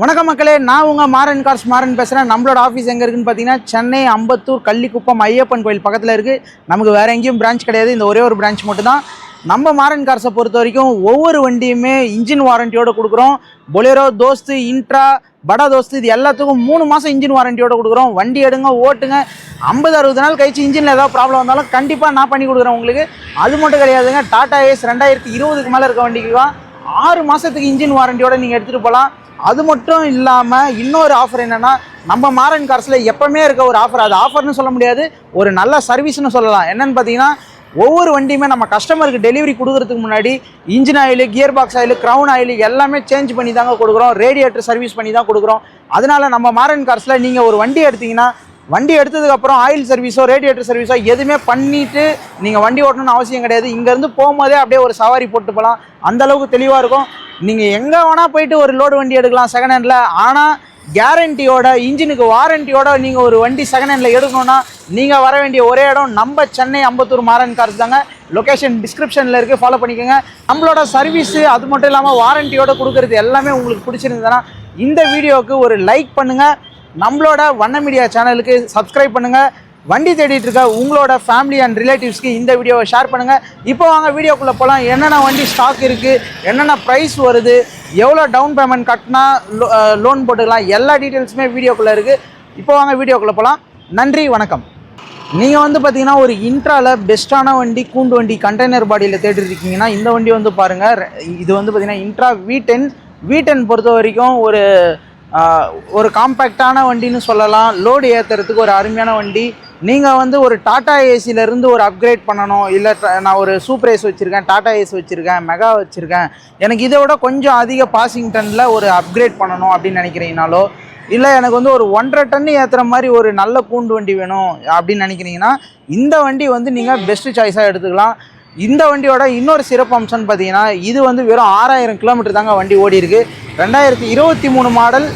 வணக்கம் மக்களே நான் உங்கள் மாறன் கார்ஸ் மாறன் பேசுகிறேன் நம்மளோட ஆஃபீஸ் எங்கே இருக்குன்னு பார்த்தீங்கன்னா சென்னை அம்பத்தூர் கள்ளிக்குப்பம் ஐயப்பன் கோயில் பக்கத்தில் இருக்குது நமக்கு வேறு எங்கேயும் பிரான்ச் கிடையாது. இந்த ஒரே ஒரு பிரான்ச் மட்டும்தான். நம்ம மாறன் கார்ஸை பொறுத்த வரைக்கும் ஒவ்வொரு வண்டியுமே இன்ஜின் வாரண்டியோடு கொடுக்குறோம். பொலேரோ தோஸ்து இன்ட்ரா படா தோஸ்து இது எல்லாத்துக்கும் மூணு மாதம் இன்ஜின் வாரண்டியோடு கொடுக்குறோம். வண்டி எடுங்க ஓட்டுங்க. ஐம்பது அறுபது நாள் கழிச்சு இன்ஜினில் ஏதாவது ப்ராப்ளம் வந்தாலும் கண்டிப்பாக நான் பண்ணி கொடுக்குறேன் உங்களுக்கு. அது மட்டும் கிடையாதுங்க. டாடா ஏஸ் ரெண்டாயிரத்தி இருபதுக்கு மேலே இருக்க வண்டிக்கு தான் ஆறு மாதத்துக்கு இன்ஜின் வாரண்டியோடு நீங்கள் எடுத்துகிட்டு போகலாம் அது மட்டும் இல்லாமல் இன்னொரு ஆஃபர் என்னென்னா நம்ம மாறன் கார்ஸில் எப்போவுமே இருக்க ஒரு ஆஃபர் அது ஆஃபர்னு சொல்ல முடியாது ஒரு நல்ல சர்வீஸ்னு சொல்லலாம். என்னென்னு பார்த்தீங்கன்னா ஒவ்வொரு வண்டியுமே நம்ம கஸ்டமருக்கு டெலிவரி கொடுக்குறதுக்கு முன்னாடி engine oil gear box oil crown oil எல்லாமே சேஞ்ச் பண்ணி தாங்க கொடுக்குறோம். ரேடியேட்டர் சர்வீஸ் பண்ணி தான் கொடுக்குறோம். அதனால் நம்ம மாரன் கார்ஸில் நீங்கள் ஒரு வண்டி எடுத்திங்கன்னா வண்டி எடுத்ததுக்கப்புறம் ஆயில் சர்வீஸோ ரேடியேட்டர் சர்வீஸோ எதுவுமே பண்ணிவிட்டு நீங்கள் வண்டி ஓட்டணும்னு அவசியம் கிடையாது. இங்கேருந்து போகும்போதே அப்படியே ஒரு சவாரி போட்டு போகலாம் அந்த அளவுக்கு தெளிவாக இருக்கும். நீங்கள் எங்கே வேணால் போயிட்டு ஒரு லோடு வண்டி எடுக்கலாம் செகண்ட் ஹேண்டில் ஆனால் கேரண்டியோட இன்ஜினுக்கு வாரண்டியோட நீங்கள் ஒரு வண்டி செகண்ட் ஹேண்டில் எடுக்கணும்னா நீங்கள் வர வேண்டிய ஒரே இடம் நம்ம சென்னை அம்பத்தூர் மாறன் கார்ஸ் தாங்க. லொக்கேஷன் டிஸ்கிரிப்ஷனில் இருக்குது ஃபாலோ பண்ணிக்கோங்க. நம்மளோட சர்வீஸு அது மட்டும் இல்லாமல் வாரண்டியோட கொடுக்குறது எல்லாமே உங்களுக்கு பிடிச்சிருந்ததுன்னா இந்த வீடியோவுக்கு ஒரு லைக் பண்ணுங்கள் நம்மளோட வண்ண மீடியா சேனலுக்கு சப்ஸ்கிரைப் பண்ணுங்கள் வண்டி தேடிட்டு இருக்க உங்களோட ஃபேமிலி அண்ட் ரிலேட்டிவ்ஸ்க்கு இந்த வீடியோவை ஷேர் பண்ணுங்கள் இப்போ வாங்க வீடியோக்குள்ளே போகலாம் என்னென்ன வண்டி ஸ்டாக் இருக்குது என்னென்ன ப்ரைஸ் வருது? எவ்வளோ டவுன் பேமெண்ட் கட்டினா லோன் போட்டுக்கலாம்? எல்லா டீட்டெயில்ஸுமே வீடியோக்குள்ளே இருக்குது இப்போ வாங்க வீடியோக்குள்ளே போகலாம் நன்றி வணக்கம். நீங்கள் வந்து பார்த்தீங்கன்னா ஒரு இன்ட்ராவில் பெஸ்ட்டான வண்டி கூண்டு வண்டி கண்டெய்னர் பாடியில் தேடிட்டு இருக்கீங்கன்னா இந்த வண்டி வந்து பாருங்கள் இது வந்து பார்த்திங்கன்னா intra V ten V ten பொறுத்த வரைக்கும் ஒரு ஒரு காம்பேக்டான வண்டின்னு சொல்லலாம். லோடு ஏற்றுறதுக்கு ஒரு அருமையான வண்டி. நீங்கள் வந்து ஒரு டாட்டா ஏசிலேருந்து ஒரு அப்கிரேட் பண்ணணும். இல்லை நான் ஒரு சூப்பர் ஏஸ் வச்சுருக்கேன் டாடா ஏஸ் வச்சுருக்கேன் மெகா வச்சுருக்கேன். எனக்கு இதை விட கொஞ்சம் அதிக பாசிங் டன்னில் ஒரு அப்கிரேட் பண்ணணும் அப்படின்னு நினைக்கிறீங்கனாலோ இல்லை எனக்கு வந்து ஒரு ஒன்றரை டன் ஏற்றுற மாதிரி ஒரு நல்ல கூண்டு வண்டி வேணும் அப்படின்னு நினைக்கிறீங்கன்னா இந்த வண்டி வந்து நீங்கள் பெஸ்ட்டு சாய்ஸாக எடுத்துக்கலாம். இந்த வண்டியோட இன்னொரு சிறப்பு அம்சம்னு பார்த்தீங்கன்னா இது வந்து வெறும் ஆறாயிரம் கிலோமீட்டர் தாங்க வண்டி ஓடி இருக்கு ரெண்டாயிரத்தி இருபத்தி மூணு மாடல்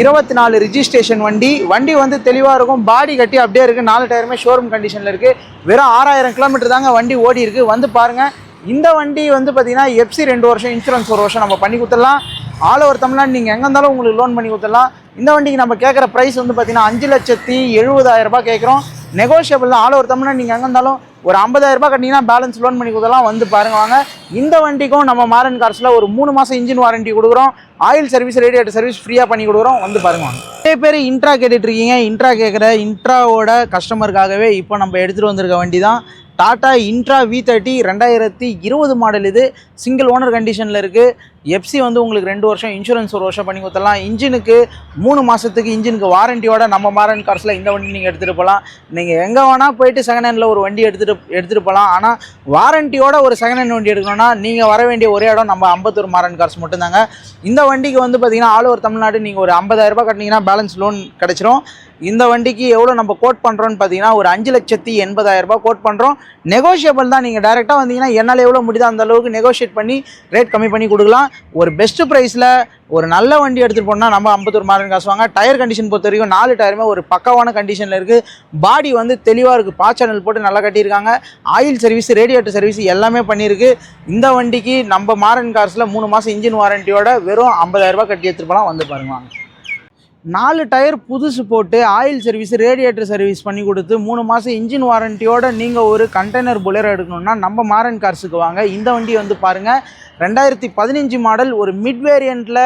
இருபத்தி நாலு ரிஜிஸ்ட்ரேஷன் வண்டி. வண்டி வந்து தெளிவாக இருக்கும் பாடி கட்டி அப்படியே இருக்குது நாலு டயருமே ஷோரூம் கண்டிஷனில் இருக்குது வெறும் ஆறாயிரம் கிலோமீட்டர் தாங்க வண்டி ஓடி இருக்கு வந்து பாருங்கள் இந்த வண்டி வந்து பார்த்தீங்கன்னா எஃப்சி ரெண்டு வருஷம் இன்சூரன்ஸ் ஒரு வருஷம் நம்ம பண்ணி கொடுத்துடலாம். ஆல் ஓவர் தமிழ்நாடு நீங்கள் எங்கே இருந்தாலும் உங்களுக்கு லோன் பண்ணி கொடுத்துடலாம். இந்த வண்டிக்கு நம்ம கேட்குற ப்ரைஸ் வந்து பார்த்தீங்கன்னா அஞ்சு லட்சத்தி எழுபதாயிரரூபா கேட்குறோம். நெகோஷியபிள் தான். ஆல் ஓவர் தமிழ்நாடு நீங்கள் எங்கே இருந்தாலும் ஒரு 50000 ரூபாய் கட்டினீங்கன்னா பேலன்ஸ் லோன் பண்ணி கொடுத்தலாம் வந்து பாருங்க வாங்க. இந்த வண்டிக்கும் நம்ம மாரன் கார்ஸில் ஒரு மூணு மாதம் இன்ஜின் வாரண்டி கொடுக்குறோம். ஆயில் சர்வீஸ் ரேடியேட்டர் சர்வீஸ் ஃப்ரீயாக பண்ணி கொடுக்குறோம். வந்து பாருங்க வாங்க. நிறைய பேர் இன்ட்ரா கேட்டுட்ருக்கீங்க இன்ட்ரா கேட்குற இன்ட்ராவோட கஸ்டமருக்காகவே இப்போ நம்ம எடுத்துகிட்டு வந்திருக்க வண்டி தான் டாடா இன்ட்ரா வி தேர்ட்டி ரெண்டாயிரத்தி இருபது மாடல் இது. சிங்கிள் ஓனர் கண்டிஷனில் இருக்குது எஃப்சி வந்து உங்களுக்கு ரெண்டு வருஷம் இன்சூரன்ஸ் ஒரு வருஷம் பண்ணி கொடுத்துடலாம். இன்ஜினுக்கு மூணு மாதத்துக்கு இன்ஜினுக்கு வாரண்டியோட நம்ம மாரன் கார்ஸில் இந்த வண்டி நீங்கள் எடுத்துகிட்டு போகலாம் நீங்கள் எங்கே வேணால் போயிட்டு செகண்ட் ஹேண்டில் ஒரு வண்டி எடுத்துகிட்டு எடுத்துகிட்டு போகலாம் ஆனால் வாரண்டியோட ஒரு செகண்ட் ஹேண்ட் வண்டி எடுக்கணும்னா நீங்கள் வர வேண்டிய ஒரே இடம் நம்ம ஐம்பத்தூர் மாரன் கார்ஸ் மட்டும்தாங்க. இந்த வண்டிக்கு வந்து பார்த்தீங்கன்னா ஆல் ஓவர் தமிழ்நாடு நீங்கள் ஒரு ஐம்பதாயிரரூபா கட்டினீங்கன்னா பேலன்ஸ் லோன் கிடச்சிரும். இந்த வண்டிக்கு எவ்வளோ நம்ம கோட் பண்ணுறோன்னு பார்த்தீங்கன்னா ஒரு அஞ்சு லட்சத்தி எண்பதாயிரரூபா கோட் பண்ணுறோம் நெகோஷியபிள் தான். நீங்கள் டேரெக்டாக வந்தீங்கன்னா என்னால் எவ்வளோ முடியுதோ அந்த அளவுக்கு நெகோஷியேட் பண்ணி ரேட் கம்மி பண்ணி கொடுக்கலாம். ஒரு பெஸ்ட்டு ப்ரைஸில் ஒரு நல்ல வண்டி எடுத்துகிட்டு போனால் நம்ம ஐம்பத்தொரு மாரன் காசு வாங்க. டயர் கண்டிஷன் பொறுத்த வரைக்கும் நாலு டயருமே ஒரு பக்கவான கண்டிஷனில் இருக்குது பாடி வந்து தெளிவாக இருக்குது பா சேனல் போட்டு நல்லா கட்டியிருக்காங்க. ஆயில் சர்வீஸ் ரேடியேட்டர் சர்வீஸ் எல்லாமே பண்ணியிருக்கு. இந்த வண்டிக்கு நம்ம மாரன் கார்ஸில் மூணு மாதம் இன்ஜின் வாரண்டியோட வெறும் ஐம்பதாயிரரூபா கட்டி எடுத்துகிட்டு போகலாம் வந்து பாருங்க நாலு டயர் புதுசு போட்டு ஆயில் சர்வீஸ் ரேடியேட்டர் சர்வீஸ் பண்ணி கொடுத்து மூணு மாதம் இன்ஜின் வாரண்டியோட நீங்கள் ஒரு கண்டெய்னர் புலர் எடுக்கணும்னா நம்ம மாரன் கார்ஸுக்கு வாங்க. இந்த வண்டி வந்து பாருங்கள் ரெண்டாயிரத்தி பதினஞ்சு மாடல் ஒரு மிட் வேரியண்ட்டில்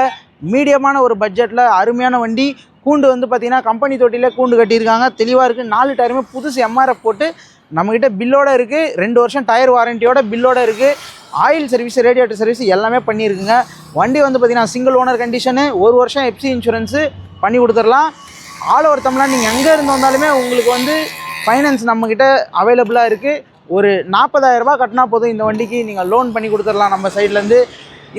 மீடியமான ஒரு பட்ஜெட்டில் அருமையான வண்டி. கூண்டு வந்து பார்த்திங்கன்னா கம்பெனி தொட்டியில் கூண்டு கட்டியிருக்காங்க. தெளிவாக இருக்குது நாலு டயருமே புதுசு எம்ஆர்எஃப் போட்டு நம்மக்கிட்ட பில்லோட இருக்குது ரெண்டு வருஷம் டயர் வாரண்டியோட பில்லோட இருக்குது ஆயில் சர்வீஸ் ரேடியேட்டர் சர்வீஸ் எல்லாமே பண்ணியிருக்குங்க. வண்டி வந்து பார்த்திங்கன்னா சிங்கிள் ஓனர் கண்டிஷனு ஒரு வருஷம் எஃப்சி இன்சூரன்ஸு பண்ணி கொடுத்துடலாம். ஆல் ஓவர் தமிழ்நாடு நீங்கள் எங்கே இருந்து வந்தாலுமே உங்களுக்கு வந்து ஃபைனான்ஸ் நம்மக்கிட்ட அவைலபிளாக இருக்குது ஒரு நாற்பதாயிரரூபா கட்டினா போதும் இந்த வண்டிக்கு. நீங்கள் லோன் பண்ணி கொடுத்துடலாம் நம்ம சைட்லேருந்து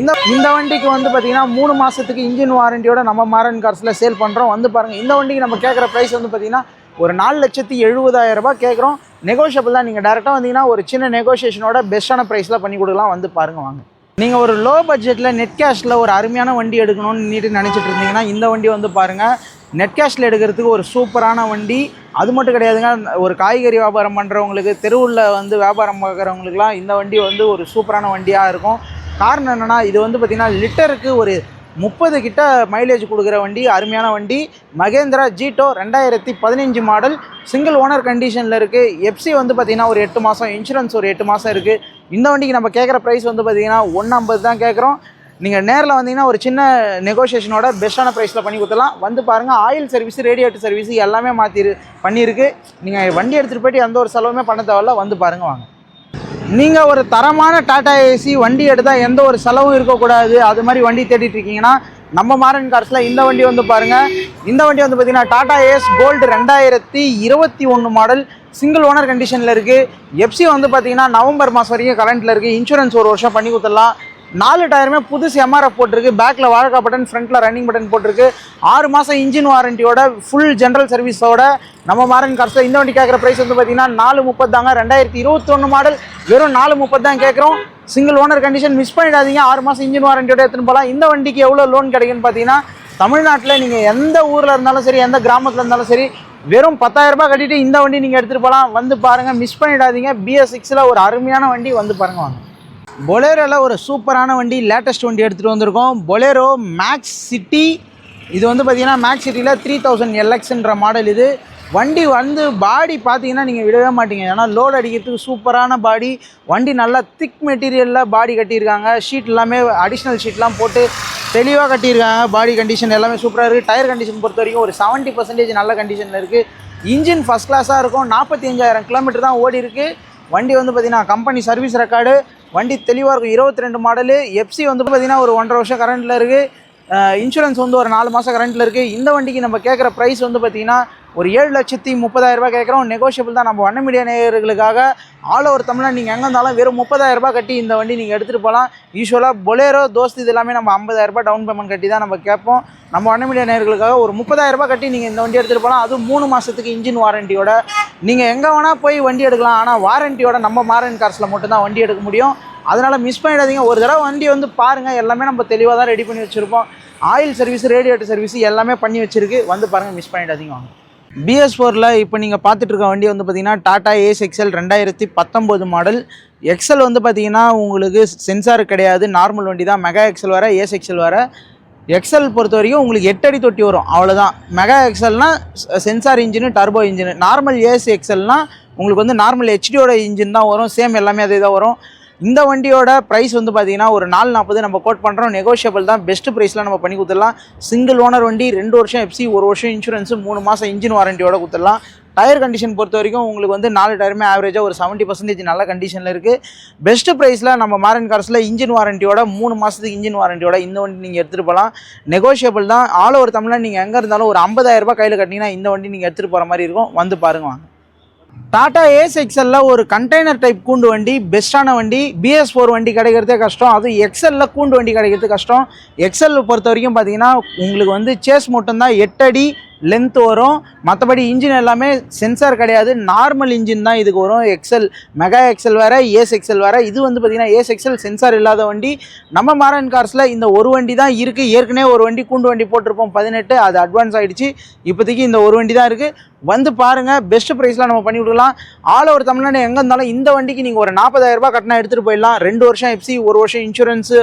இந்த இந்த வண்டிக்கு வந்து பார்த்தீங்கன்னா மூணு மாதத்துக்கு இன்ஜின் வாரண்டியோட நம்ம மாரன் கார்ஸில் சேல் பண்ணுறோம் வந்து பாருங்கள் இந்த வண்டிக்கு நம்ம கேட்குற ப்ரைஸ் வந்து பார்த்தீங்கன்னா ஒரு நாலு லட்சத்தி எழுபதாயிரரூபா கேட்குறோம் நெகோஷியபிள் தான். நீங்கள் டேரெக்டாக வந்தீங்கன்னா ஒரு சின்ன நெகோஷியேஷனோட பெஸ்ட்டான ப்ரைஸில் பண்ணி கொடுக்கலாம். வந்து பாருங்கள் வாங்க. நீங்கள் ஒரு லோ பட்ஜெட்டில் நெட் கேஷில் ஒரு அருமையான வண்டி எடுக்கணும்னு நீட்டு நினச்சிட்டு இருந்தீங்கன்னா இந்த வண்டி வந்து பாருங்கள் நெட் கேஷில் எடுக்கிறதுக்கு ஒரு சூப்பரான வண்டி. அது மட்டும் கிடையாதுங்க ஒரு காய்கறி வியாபாரம் பண்ணுறவங்களுக்கு தெருவில் வந்து வியாபாரம் பார்க்குறவங்களுக்குலாம் இந்த வண்டி வந்து ஒரு சூப்பரான வண்டியாக இருக்கும். காரணம் என்னென்னா இது வந்து பார்த்திங்கன்னா லிட்டருக்கு ஒரு முப்பது கிட்ட மைலேஜ் கொடுக்குற வண்டி அருமையான வண்டி. மகேந்திரா ஜீட்டோ ரெண்டாயிரத்தி பதினஞ்சு மாடல் சிங்கிள் ஓனர் கண்டிஷனில் இருக்குது எஃப்சி வந்து பார்த்திங்கன்னா ஒரு எட்டு மாதம் இன்சூரன்ஸ் ஒரு எட்டு மாதம் இருக்குது இந்த வண்டிக்கு நம்ம கேட்குற ப்ரைஸ் வந்து பார்த்திங்கன்னா ஒன்று ஐம்பது தான் கேட்குறோம் நீங்கள் நேரில் வந்தீங்கன்னா ஒரு சின்ன நெகோஷியேஷனோட பெஸ்ட்டான ப்ரைஸில் பண்ணி கொடுத்துலாம் வந்து பாருங்கள் ஆயில் சர்வீஸ் ரேடியேட்டர் சர்வீஸ் எல்லாமே மாற்றி பண்ணியிருக்கு. நீங்கள் வண்டி எடுத்துகிட்டு போயிட்டு எந்த ஒரு செலவுமே பண்ண தேவையில்ல. வந்து பாருங்கள் வாங்க. நீங்கள் ஒரு தரமான டாடா ஏசி வண்டி எடுத்தால் எந்த ஒரு செலவும் இருக்கக்கூடாது. அது மாதிரி வண்டி தேடிட்டு இருக்கீங்கன்னா நம்ம மாரன் கார்ஸில் இந்த வண்டி வந்து பாருங்கள் இந்த வண்டி வந்து பார்த்தீங்கன்னா டாடா ஏஸ் கோல்டு ரெண்டாயிரத்தி இருபத்தி ஒன்று மாடல் சிங்கிள் ஓனர் கண்டிஷனில் இருக்குது எஃப்சி வந்து பார்த்தீங்கன்னா நவம்பர் மாதம் வரைக்கும் கரண்ட்டில் இருக்குது இன்சூரன்ஸ் ஒரு வருஷம் பண்ணி கொடுத்துடலாம். நாலு டயருமே புதுசு எம்ஆர்எஃப் போட்டிருக்கு. பேக்கில் வாழக்கா பட்டன் ஃப்ரண்ட்டில் ரன்னிங் பட்டன் போட்டிருக்கு. ஆறு மாதம் இன்ஜின் வாரண்டியோட ஃபுல் ஜென்ரல் சர்வீஸோட நம்ம மாரன் கார்ஸில் இந்த வண்டி கேட்குற ப்ரைஸ் வந்து பார்த்தீங்கன்னா நாலு முப்பது தாங்க. ரெண்டாயிரத்தி இருபத்தொன்று மாடல் வெறும் நாலு முப்பது தான் கேட்குறோம் சிங்கிள் ஓனர் கண்டிஷன் மிஸ் பண்ணிடாதீங்க. ஆறு மாதம் இன்ஜின் வாரண்டியோட எடுத்துன்னு போகலாம் இந்த வண்டிக்கு எவ்வளோ லோன் கிடைக்குன்னு பார்த்தீங்கன்னா தமிழ்நாட்டில் நீங்கள் எந்த ஊரில் இருந்தாலும் சரி எந்த கிராமத்தில் இருந்தாலும் சரி வெறும் 10000 ரூபாய் கட்டிட்டு இந்த வண்டி நீங்கள் எடுத்துகிட்டு போகலாம் வந்து பாருங்கள் மிஸ் பண்ணிடாதீங்க. பிஎஸ் சிக்ஸில் ஒரு அருமையான வண்டி வந்து பாருங்க வாங்க. பொலேரோவில் ஒரு சூப்பரான வண்டி லேட்டஸ்ட் வண்டி எடுத்துகிட்டு வந்திருக்கோம். பொலேரோ மேக்ஸ் சிட்டி இது வந்து பார்த்தீங்கன்னா மேக்ஸ் சிட்டியில் த்ரீ தௌசண்ட் எல்எக்ஸ்ன்ற மாடல் இது. வண்டி வந்து பாடி பார்த்தீங்கன்னா நீங்கள் விடவே மாட்டீங்க. ஏன்னா லோடு அடிக்கிறதுக்கு சூப்பரான பாடி வண்டி நல்லா திக் மெட்டீரியலில் பாடி கட்டியிருக்காங்க. ஷீட் எல்லாமே அடிஷ்னல் ஷீட்லாம் போட்டு தெளிவாக கட்டியிருக்காங்க. பாடி கண்டிஷன் எல்லாமே சூப்பராக இருக்குது டயர் கண்டிஷன் பொறுத்த வரைக்கும் ஒரு செவன்ட்டி பர்சன்டேஜ் நல்ல கண்டிஷனில் இருக்குது இன்ஜின் ஃபஸ்ட் கிளாஸாக இருக்கும். நாற்பத்தி அஞ்சாயிரம் கிலோமீட்டர் தான் ஓடி இருக்குது வண்டி வந்து பார்த்திங்கன்னா கம்பெனி சர்வீஸ் ரெக்கார்டு வண்டி தெளிவாக இருக்கும். இருபத்தி ரெண்டு மாடலு எஃப்சி வந்து பார்த்தீங்கன்னா ஒரு ஒன்றரை வருஷம் கரண்ட்டில் இருக்குது இன்சூரன்ஸ் வந்து ஒரு நாலு மாதம் கரண்ட்டில் இருக்குது இந்த வண்டிக்கு நம்ம கேட்குற ப்ரைஸ் வந்து பார்த்தீங்கன்னா ஒரு ஏழு லட்சத்தி முப்பதாயிரரூபா கேட்குறோம் நெகோஷியபிள் தான். நம்ம வண்ண மீடியா நேயர்களுக்காக ஆல் ஓவர் தமிழ்நாடு நீங்கள் எங்கே இருந்தாலும் வெறும் முப்பதாயிரம் கட்டி இந்த வண்டி நீங்கள் எடுத்துகிட்டு போகலாம் யூஸ்வலாக பொலேரோ தோஸ்து இது எல்லாமே நம்ம ஐம்பதாயிரரூபா டவுன் பேமெண்ட் கட்டி தான் நம்ம கேட்போம். நம்ம வண்ண மீடியா நேயர்களுக்காக ஒரு முப்பதாயிரரூபா கட்டி நீங்கள் இந்த வண்டி எடுத்துகிட்டு போகலாம் அதுவும் மூணு மாதத்துக்கு இன்ஜின் வாரண்டியோட நீங்கள் எங்கே வேணால் போய் வண்டி எடுக்கலாம். ஆனால் வாரண்டியோட நம்ம மாரன் கார்ஸில் மட்டும்தான் வண்டி எடுக்க முடியும். அதனால் மிஸ் பண்ணிடாதீங்க. ஒரு தடவை வண்டி வந்து பாருங்கள் எல்லாமே நம்ம தெளிவாக தான் ரெடி பண்ணி வச்சுருப்போம். ஆயில் சர்வீஸ் ரேடியேட்டர் சர்வீஸ் எல்லாமே பண்ணி வச்சுருக்கு. வந்து பாருங்கள் மிஸ் பண்ணிடாதீங்க வாங்க. பிஎஸ் ஃபோரில் இப்போ நீங்கள் பார்த்துட்டு இருக்க வண்டி வந்து பார்த்தீங்கன்னா டாடா ஏஸ் எக்ஸல் ரெண்டாயிரத்தி பத்தொம்போது மாடல் எக்ஸல் வந்து பார்த்தீங்கன்னா உங்களுக்கு சென்சார் கிடையாது. நார்மல் வண்டி தான். மெகா எக்ஸல் வர ஏஸ் எக்ஸல் வர எக்ஸல் பொறுத்த வரைக்கும் உங்களுக்கு எட்டு அடி தொட்டி வரும். அவ்வளோதான் mega எக்ஸல்னால் sensor engine turbo engine normal ace எக்ஸல்னால் உங்களுக்கு வந்து நார்மல் ஹெச்டியோட இன்ஜின் தான் வரும். சேம் எல்லாமே அதே தான் வரும். இந்த வண்டியோட ப்ரைஸ் வந்து பார்த்தீங்கன்னா ஒரு நாலு நாற்பது நம்ம கோட் பண்ணுறோம் நெகோஷியபிள் தான். பெஸ்ட் ப்ரைஸில் நம்ம பண்ணி கொடுத்துடலாம். சிங்கிள் ஓனர் வண்டி ரெண்டு வருஷம் எஃப்சி ஒரு வருஷம் இன்சூரன்ஸு மூணு மாதம் இன்ஜின் வாரண்டியோட கொடுத்துடலாம். டயர் கண்டிஷன் பொறுத்த வரைக்கும் உங்களுக்கு வந்து நாலு டயருமே ஆவரேஜாக ஒரு செவன்ட்டி பர்சன்டேஜ் நல்ல கண்டிஷனில் இருக்குது பெஸ்ட்டு ப்ரைஸில் நம்ம மாரன் கார்ஸில் இன்ஜின் வாரண்டியோட மூணு மாதத்துக்கு இன்ஜின் வாரண்டியோட இந்த வண்டி நீங்கள் எடுத்துகிட்டு போகலாம் நெகோஷியபிள் தான். ஆல் ஓவர் தமிழ்நாடு நீங்கள் எங்கே இருந்தாலும் ஒரு ஐம்பதாயிரரூபா கையில் கட்டிங்கன்னா இந்த வண்டி நீங்கள் எடுத்துகிட்டு போகிற மாதிரி இருக்கும். வந்து பாருங்க வாங்க. டாடா ஏஸ் எக்ஸல்ல ஒரு கண்டெய்னர் டைப் கூண்டு வண்டி பெஸ்ட்டான வண்டி பிஎஸ் ஃபோர் வண்டி கிடைக்கிறதே கஷ்டம். அதுவும் எக்ஸல்ல கூண்டு வண்டி கிடைக்கிறது கஷ்டம். எக்ஸல் பொறுத்த வரைக்கும் பார்த்தீங்கன்னா உங்களுக்கு வந்து சேஸ் மட்டும்தான் எட்டு அடி லென்த் வரும். மற்றபடி இன்ஜின் எல்லாமே சென்சார் கிடையாது. நார்மல் இன்ஜின் தான் இதுக்கு வரும். எக்ஸல் மெகா எக்ஸல் வேறு ஏஸ் எக்ஸல் வேறு. இது வந்து பார்த்திங்கன்னா ஏஸ் எக்ஸல் சென்சார் இல்லாத வண்டி. நம்ம மாரன் கார்ஸில் இந்த ஒரு வண்டி தான் இருக்குது ஏற்கனவே ஒரு வண்டி கூண்டு வண்டி போட்டிருப்போம். பதினெட்டு அது அட்வான்ஸ் ஆகிடுச்சு இப்போதைக்கு இந்த ஒரு வண்டி தான் இருக்குது வந்து பாருங்கள் பெஸ்ட் ப்ரைஸ்லாம் நம்ம பண்ணி கொடுக்கலாம். ஆல் ஓவர் தமிழ்நாடு எங்கே இருந்தாலும் இந்த வண்டிக்கு நீங்கள் ஒரு 40000 ரூபாய் கட்டினா எடுத்துகிட்டு போயிடலாம். ரெண்டு வருஷம் எஃப்சி ஒரு வருஷம் இன்சூரன்ஸு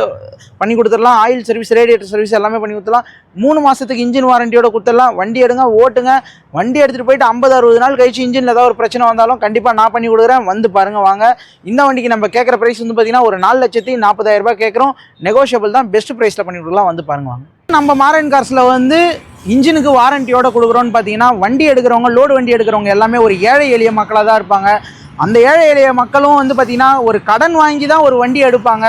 பண்ணி கொடுத்துடலாம். ஆயில் சர்வீஸ் ரேடியேட்டர் சர்வீஸ் எல்லாமே பண்ணி கொடுத்துலாம் மூணு மாதத்துக்கு இன்ஜின் வாரண்டியோட கொடுத்துடலாம். வண்டி எடுங்க ஓட்டுங்க. வண்டி எடுத்துகிட்டு போயிட்டு ஐம்பது அறுபது நாள் கழிச்சு இன்ஜினில் ஏதாவது ஒரு பிரச்சனை வந்தாலும் கண்டிப்பாக நான் பண்ணி கொடுக்குறேன். வந்து பாருங்கள் வாங்க. இந்த வண்டிக்கு நம்ம கேட்குற ப்ரைஸ் வந்து பார்த்தீங்கன்னா ஒரு நாலு லட்சத்தி நாற்பதாயிரம் ரூபாய் கேட்குறோம். நெகோஷியபிள் தான் பெஸ்ட் ப்ரைஸில் பண்ணி கொடுக்கலாம். வந்து பாருங்க வாங்க. நம்ம மாரன் கார்ஸில் வந்து இன்ஜினுக்கு வாரண்டியோட கொடுக்குறோன்னு பார்த்தீங்கன்னா வண்டி எடுக்கிறவங்க லோடு வண்டி எடுக்கிறவங்க எல்லாமே ஒரு ஏழை எளிய மக்களாக தான் இருப்பாங்க. அந்த ஏழை எளிய மக்களும் வந்து பார்த்தீங்கன்னா ஒரு கடன் வாங்கி தான் ஒரு வண்டி எடுப்பாங்க.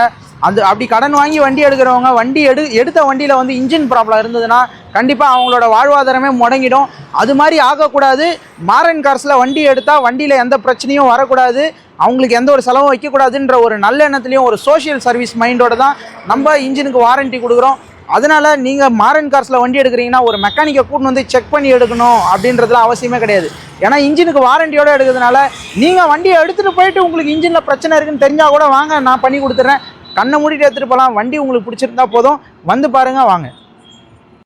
அந்த அப்படி கடன் வாங்கி வண்டி எடுக்கிறவங்க வண்டி எடு எடுத்த வண்டியில் வந்து இன்ஜின் ப்ராப்ளம் இருந்ததுன்னா கண்டிப்பாக அவங்களோட வாழ்வாதாரமே முடங்கிடும். அது மாதிரி ஆகக்கூடாது. மாரன் கார்ஸில் வண்டி எடுத்தால் வண்டியில் எந்த பிரச்சனையும் வரக்கூடாது. அவங்களுக்கு எந்த ஒரு செலவும் வைக்கக்கூடாதுன்ற ஒரு நல்ல எண்ணத்துலையும் ஒரு சோஷியல் சர்வீஸ் மைண்டோட தான் நம்ம இன்ஜினுக்கு வாரண்டி கொடுக்குறோம். அதனால நீங்கள் மாரன் கார்ஸில் வண்டி எடுக்கிறீங்கன்னா ஒரு மெக்கானிக்கை கூட்டின்னு வந்து செக் பண்ணி எடுக்கணும் அப்படின்றதுலாம் அவசியமே கிடையாது. ஏன்னா இன்ஜினுக்கு வாரண்டியோட எடுக்கிறதுனால நீங்கள் வண்டியை எடுத்துகிட்டு போயிட்டு உங்களுக்கு இன்ஜினில் பிரச்சனை இருக்குன்னு தெரிஞ்சால் கூட வாங்க நான் பண்ணி கொடுத்துட்றேன் கண்ணை மூடிட்டு எடுத்துகிட்டு போகலாம் வண்டி உங்களுக்கு பிடிச்சிருந்தா போதும். வந்து பாருங்கள் வாங்க.